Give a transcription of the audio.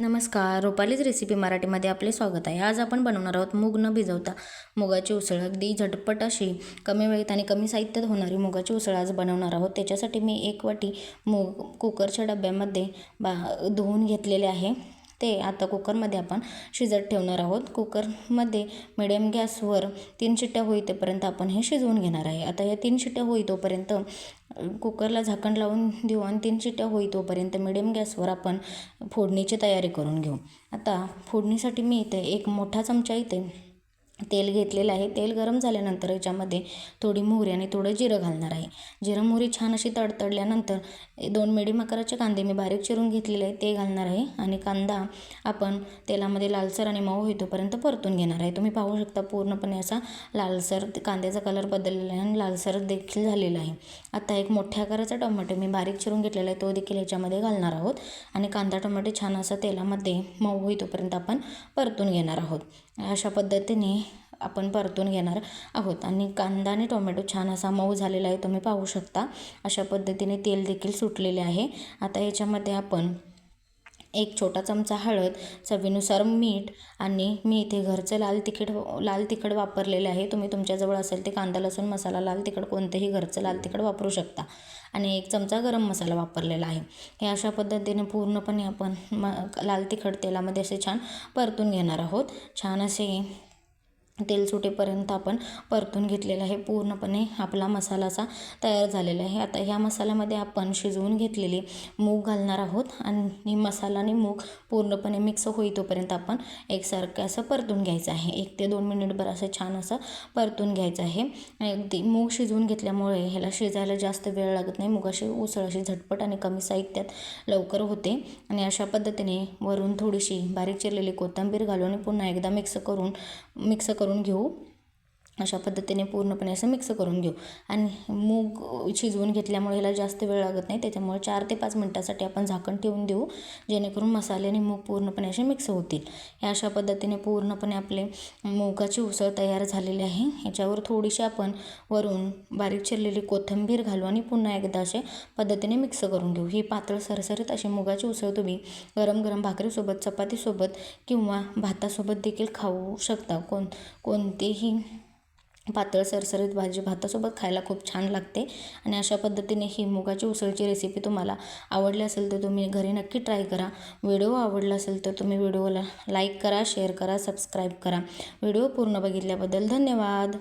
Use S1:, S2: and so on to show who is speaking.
S1: नमस्कार रुपालीच रेसिपी मराठीमध्ये आपले स्वागत आहे. आज आपण बनवणार आहोत मूग न भिजवता. मुगाची उसळ अगदी झटपट अशी कमी वेळेत आणि कमी साहित्यात होणारी मुगाची उसळ आज बनवणार आहोत. त्याच्यासाठी मी एक वाटी मूग कुकरच्या डब्यामध्ये बा धुवून घेतलेले आहे. ते आता कुकरमध्ये आपण शिजत ठेवणार आहोत. कुकरमध्ये मिडियम गॅसवर तीन शिट्ट्या होईतेपर्यंत आपण हे शिजवून घेणार आहे. आता या तीन शिट्ट्या होई तोपर्यंत कुकरला झाकण लावून देऊ आणि तीन शिट्ट्या होई तोपर्यंत मिडियम गॅसवर आपण फोडणीची तयारी करून घेऊ. आता फोडणीसाठी मी इथे एक मोठा चमचा इथे तेल घेतलेलं आहे. तेल गरम झाल्यानंतर याच्यामध्ये थोडी मोहरी आणि थोडं जिरं घालणार आहे. जिरं मोहरी छान अशी तडतडल्यानंतर दोन मिडियम आकाराचे कांदे मी बारीक चिरून घेतलेले आहे ते घालणार आहे आणि कांदा आपण तेलामध्ये लालसर आणि मऊ होईतोपर्यंत परतून घेणार आहे. तुम्ही पाहू शकता पूर्णपणे असा लालसर कांद्याचा कलर बदललेला आहे आणि लालसर देखील झालेला आहे. आता एक मोठ्या आकाराचा टोमॅटो मी बारीक चिरून घेतलेला आहे. तो देखील याच्यामध्ये घालणार आहोत आणि कांदा टोमॅटो छान असा तेलामध्ये मऊ होईतोपर्यंत आपण परतून घेणार आहोत. अशा पद्धतीने आपण परतून घेणार आहोत. आणि कांदा आणि टोमॅटो छान असा मऊ झालेला आहे तुम्ही पाहू शकता. अशा पद्धतीने तेल देखील सुटलेले आहे. आता याच्यामध्ये आपण एक छोटा चमचा हळद चवीनुसार मीठ आणि मी इथे घरचं लाल तिखट लाल तिखट वापरलेले आहे. तुम्ही तुमच्याजवळ असेल ते कांदा लसूण मसाला लाल तिखट कोणतंही घरचं लाल तिखट वापरू शकता. आणि एक चमचा गरम मसाला वापरलेला आहे. हे अशा पद्धतीने पूर्णपणे आपण म लाल तिखट तेलामध्ये असे छान परतून घेणार आहोत. छान असे तेल सुटेपर्यंत आपण परतून घेतलेलं आहे. पूर्णपणे आपला मसाला असा तयार झालेला आहे. आता ह्या मसाल्यामध्ये आपण शिजवून घेतलेले मूग घालणार आहोत आणि मसाला आणि मूग पूर्णपणे मिक्स होईतोपर्यंत आपण एकसारखं असं परतून घ्यायचं आहे. एक ते दोन मिनिटभर असं छान असं परतून घ्यायचं आहे. अगदी मूग शिजवून घेतल्यामुळे ह्याला शिजायला जास्त वेळ लागत नाही. मुगाशी उसळ अशी झटपट आणि कमी साहित्यात लवकर होते. आणि अशा पद्धतीने वरून थोडीशी बारीक चिरलेली कोथिंबीर घालून पुन्हा एकदा मिक्स करून मिक्स करून घेऊ. अशा पद्धतीने पूर्णपणे असं मिक्स करून घेऊ. आणि मूग शिजवून घेतल्यामुळे ह्याला जास्त वेळ लागत नाही त्याच्यामुळे चार ते पाच मिनटासाठी आपण झाकण ठेवून देऊ जेणेकरून मसाले आणि मूग पूर्णपणे असे मिक्स होतील. ह्या अशा पद्धतीने पूर्णपणे आपले मुगाची उसळ तयार झालेली आहे. ह्याच्यावर थोडीशी आपण वरून बारीक चिरलेली कोथिंबीर घालू आणि पुन्हा एकदा असे पद्धतीने मिक्स करून घेऊ. ही पातळ सरसरीत अशी मुगाची उसळ तुम्ही गरम गरम भाकरीसोबत चपातीसोबत किंवा भातासोबत देखील खाऊ शकता. कोण कोणतेही पातळ सरसरीत भाजी भातासोबत खायला खूप छान लागते. आणि अशा पद्धतीने ही मुगाची उसळची रेसिपी तुम्हाला आवडली असेल तर तुम्ही घरी नक्की ट्राय करा. व्हिडिओ आवडला असेल तर तुम्ही व्हिडिओला लाईक करा शेअर करा सबस्क्राईब करा. व्हिडिओ पूर्ण बघितल्याबद्दल धन्यवाद.